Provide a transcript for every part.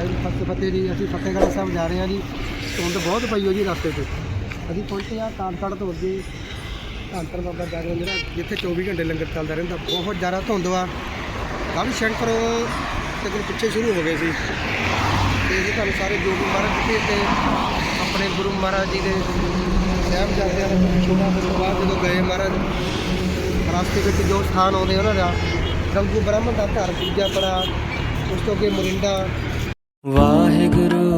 ਵਾਹਿਗੁਰੂ ਫਤਿਹ ਫਤਿਹ ਜੀ। ਅਸੀਂ ਫਤਿਹਗੜ੍ਹ ਸਾਹਿਬ ਜਾ ਰਹੇ ਹਾਂ ਜੀ। ਧੁੰਦ ਬਹੁਤ ਪਈ ਹੋ ਜੀ ਰਸਤੇ 'ਤੇ। ਅਸੀਂ ਪਹੁੰਚੇ ਆ ਕਾਨਕੜ ਤੋਂ ਅੱਗੇ। ਧੰਤਰ ਬਾਬਾ ਜਾ ਰਹੇ ਜਿਹੜਾ ਜਿੱਥੇ 24 ਘੰਟੇ ਲੰਗਰ ਚੱਲਦਾ ਰਹਿੰਦਾ। ਬਹੁਤ ਜ਼ਿਆਦਾ ਧੁੰਦ ਆ ਕੱਲ੍ਹ ਸ਼ੰਕਰ ਤੱਕ ਪਿੱਛੇ ਸ਼ੁਰੂ ਹੋ ਗਏ ਸੀ। ਤੇ ਇਹ ਤੁਹਾਨੂੰ ਸਾਰੇ ਜੋਗੀ ਮਹਾਰਾਜ ਜੀ ਤੇ ਆਪਣੇ ਗੁਰੂ ਮਹਾਰਾਜ ਜੀ ਦੇ ਸਾਹਿਬ ਜਾਂਦੇ ਹਨ ਛੋਟਾ ਗੁਰੂ ਬਾਅਦ ਜਦੋਂ ਗਏ ਮਹਾਰਾਜ, ਰਸਤੇ ਵਿੱਚ ਜੋ ਸਥਾਨ ਆਉਂਦੇ ਉਹਨਾਂ ਦਾ ਗੰਗੂ ਬ੍ਰਾਹਮਣ ਦਾ ਘਰ, ਦੂਜਾ ਪੜਾ ਉਸ ਤੋਂ ਅੱਗੇ ਮੋਰਿੰਡਾ ਵਾਹਿਗੁਰੂ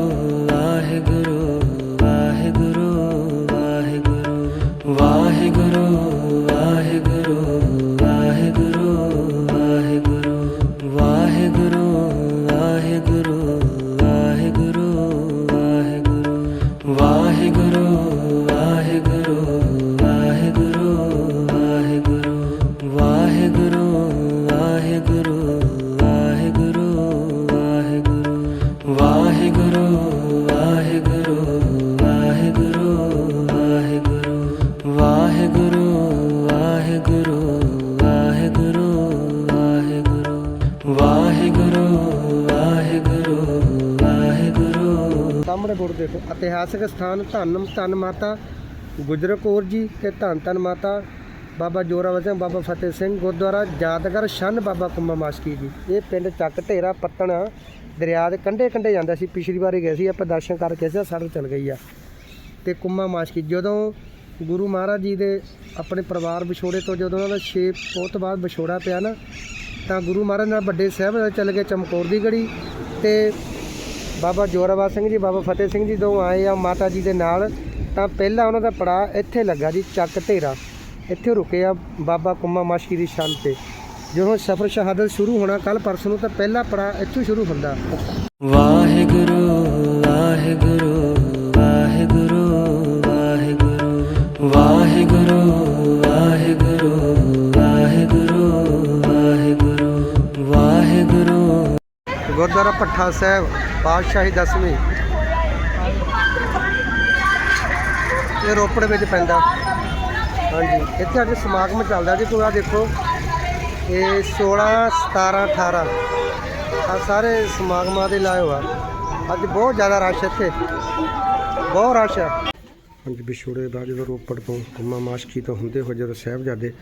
ਸਾਹਮਣੇ ਬੋਰਡ ਦੇਖੋ। ਇਤਿਹਾਸਕ ਸਥਾਨ ਧੰਨ ਧੰਨ ਮਾਤਾ ਗੁਜਰ ਕੌਰ ਜੀ ਤੇ ਧੰਨ ਧੰਨ ਮਾਤਾ ਬਾਬਾ ਜੋਰਾਵਰ ਸਿੰਘ ਬਾਬਾ ਫਤਿਹ ਸਿੰਘ ਗੁਰਦੁਆਰਾ ਯਾਦਗਾਰ ਸ਼ਨ ਬਾਬਾ ਕੁੰਮਾ ਮਾਸਕੀ ਜੀ। ਇਹ ਪਿੰਡ ਚੱਕ ਢੇਰਾ ਪੱਤਣ ਦਰਿਆ ਦੇ ਕੰਢੇ ਕੰਢੇ ਜਾਂਦਾ ਸੀ। ਪਿਛਲੀ ਵਾਰੀ ਗਏ ਸੀ, ਆਪਾਂ ਦਰਸ਼ਨ ਕਰਕੇ ਸੀ ਸਾਡੇ ਚਲ ਗਈ ਆ। ਤੇ ਕੁੰਮਾ ਮਾਸਕੀ, ਜਦੋਂ ਗੁਰੂ ਮਹਾਰਾਜ ਜੀ ਦੇ ਆਪਣੇ ਪਰਿਵਾਰ ਵਿਛੋੜੇ ਤੋਂ ਜਦੋਂ ਉਹਨਾਂ ਦਾ 6 ਪੋਹ ਬਾਅਦ ਵਿਛੋੜਾ ਪਿਆ ਨਾ, ਤਾਂ ਗੁਰੂ ਮਹਾਰਾਜ ਨਾਲ ਵੱਡੇ ਸਾਹਿਬ ਚਲੇ ਗਏ ਚਮਕੌਰ ਦੀ ਗੜੀ ਤੇ ਬਾਬਾ ਜੋਰਾਵਰ ਸਿੰਘ ਜੀ, ਬਾਬਾ ਫਤਿਹ ਸਿੰਘ ਜੀ ਦੋ ਆਏ ਆ ਮਾਤਾ ਜੀ ਦੇ ਨਾਲ। ਤਾਂ ਪਹਿਲਾਂ ਉਹਨਾਂ ਦਾ ਪੜਾ ਇੱਥੇ ਲੱਗਾ ਜੀ, ਚੱਕ ਢੇਰਾ। ਇੱਥੇ ਰੁਕੇ ਆ ਬਾਬਾ ਕੁੰਮਾ ਮਾਸ਼ਕੀ ਦੀ ਸ਼ਾਨ ਤੇ। ਜਦੋਂ ਸਫਰ ਸ਼ਹਾਦਤ ਸ਼ੁਰੂ ਹੋਣਾ ਕੱਲ ਪਰਸੋਂ ਨੂੰ ਤਾਂ ਪਹਿਲਾ ਪੜਾ ਇੱਥੋਂ ਸ਼ੁਰੂ ਹੁੰਦਾ। ਵਾਹਿਗੁਰੂ ਵਾਹਿਗੁਰੂ। ਗੁਰਦੁਆਰਾ ਪੱਠਾ ਸਾਹਿਬ ਪਾਤਸ਼ਾਹੀ ਦਸਵੀਂ। ਇਹ ਰੋਪੜ ਵਿੱਚ ਪੈਂਦਾ। ਹਾਂਜੀ, ਇੱਥੇ ਅੱਜ ਸਮਾਗਮ ਚੱਲਦਾ ਜੀ। ਤੁਸੀਂ ਆ ਦੇਖੋ, ਇਹ 16 17 18 ਆ ਸਾਰੇ ਸਮਾਗਮਾਂ ਦੇ ਲਾਏ ਆ। ਅੱਜ ਬਹੁਤ ਜ਼ਿਆਦਾ ਰਸ਼ ਇੱਥੇ। ਬਹੁਤ ਰਸ਼ ਆ। ਹਾਂਜੀ, ਵਿਛੋੜੇ ਦਾ ਜਦੋਂ ਰੋਪੜ ਤੋਂ ਕੁੰਮਾ ਮਾਸ਼ਕੀ ਤੋਂ ਹੁੰਦੇ ਹੋਏ ਜਦੋਂ ਸਾਹਿਬਜ਼ਾਦੇ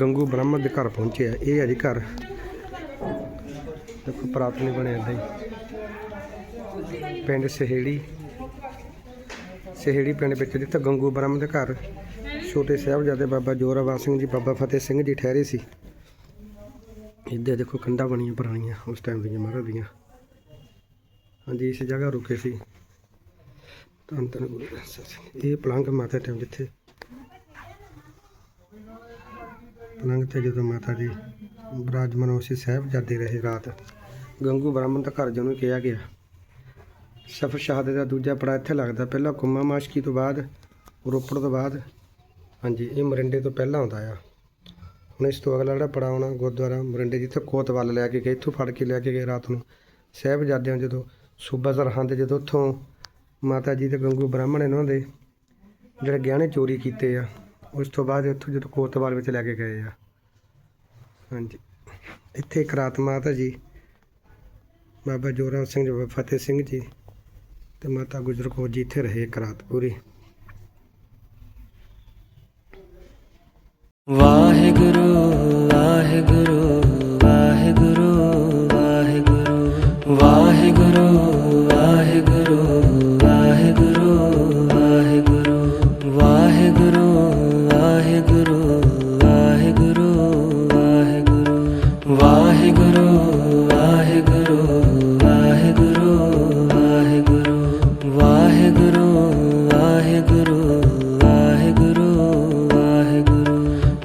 ਗੰਗੂ ਬ੍ਰਾਹਮਣ ਦੇ ਘਰ ਪਹੁੰਚੇ ਆ, ਇਹ ਹੈ ਜੀ ਘਰ। ਦੇਖੋ ਪ੍ਰਾਤਨੀ ਬਣਿਆ ਏਦਾਂ ਹੀ। ਪਿੰਡ ਸਹੇੜੀ ਸਹੇੜੀ ਪਿੰਡ ਵਿੱਚ ਜਿੱਥੇ ਗੰਗੂ ਬ੍ਰਹਮ ਦੇ ਘਰ ਛੋਟੇ ਸਾਹਿਬਜ਼ਾਦੇ ਬਾਬਾ ਜੋਰਾਵਰ ਸਿੰਘ ਜੀ, ਬਾਬਾ ਫਤਿਹ ਸਿੰਘ ਜੀ ਠਹਿਰੇ ਸੀ। ਇੱਧਰ ਦੇਖੋ ਕੰਧਾਂ ਬਣੀਆਂ ਪੁਰਾਣੀਆਂ ਉਸ ਟਾਈਮ ਦੀਆਂ, ਮਹਾਰਾਜ ਦੀਆਂ। ਹਾਂਜੀ, ਇਸ ਜਗ੍ਹਾ ਰੁਕੇ ਸੀ। ਧੰਨ ਧੰਨ ਗੁਰੂ ਗ੍ਰੰਥ ਸਾਹਿਬ ਇਹ ਪਲੰਗ ਮਾਤਾ ਟਾਈਮ ਜਿੱਥੇ। ਪਲੰਗ ਤੇ ਜਦੋਂ ਮਾਤਾ ਜੀ ਬਰਾਜ ਮਨੋਸ਼ੀ ਸੀ ਸਾਹਿਬਜ਼ਾਦੇ ਰਹੇ ਰਾਤ। ਗੰਗੂ ਬ੍ਰਾਹਮਣ ਦਾ ਘਰ ਜਿਹਨੂੰ ਕਿਹਾ ਗਿਆ। ਸਫਰ ਸ਼ਹਾਦਤ ਦਾ ਦੂਜਾ ਪੜਾ ਇੱਥੇ ਲੱਗਦਾ। ਪਹਿਲਾਂ ਕੁੰਮਾ ਮਾਸ਼ਕੀ ਤੋਂ ਬਾਅਦ, ਰੋਪੜ ਤੋਂ ਬਾਅਦ। ਹਾਂਜੀ, ਇਹ ਮਰਿੰਡੇ ਤੋਂ ਪਹਿਲਾਂ ਆਉਂਦਾ ਆ। ਹੁਣ ਇਸ ਤੋਂ ਅਗਲਾ ਜਿਹੜਾ ਪੜਾ ਆਉਣਾ, ਗੁਰਦੁਆਰਾ ਮਰਿੰਡੇ ਜਿੱਥੇ ਕੋਤਵਾਲ ਲੈ ਕੇ ਗਏ, ਇੱਥੋਂ ਫੜ ਕੇ ਲੈ ਕੇ ਗਏ ਰਾਤ ਨੂੰ। ਸਾਹਿਬਜ਼ਾਦਿਆਂ ਜਦੋਂ ਸੂਬਾ ਸਰਹੰਦ ਜਦੋਂ ਉੱਥੋਂ ਮਾਤਾ ਜੀ ਤੇ ਗੰਗੂ ਬ੍ਰਾਹਮਣ ਇਹਨਾਂ ਦੇ ਜਿਹੜੇ ਗਹਿਣੇ ਚੋਰੀ ਕੀਤੇ ਆ, ਉਸ ਤੋਂ ਬਾਅਦ ਇੱਥੋਂ ਜਦੋਂ ਕੋਤਵਾਲ ਵਿੱਚ ਲੈ ਕੇ ਗਏ ਆ। ਹਾਂਜੀ। ਇੱਥੇ ਇੱਕ ਰਾਤ ਮਾਤਾ ਜੀ, ਬਾਬਾ ਜੋਰਾ ਸਿੰਘ ਜੀ, ਬਾਬਾ ਫਤਿਹ ਸਿੰਘ ਜੀ ਤੇ ਮਾਤਾ ਗੁਜਰ ਕੌਰ ਜੀ ਇੱਥੇ ਰਹੇ ਇੱਕ ਪੂਰੀ। ਵਾਹਿਗੁਰੂ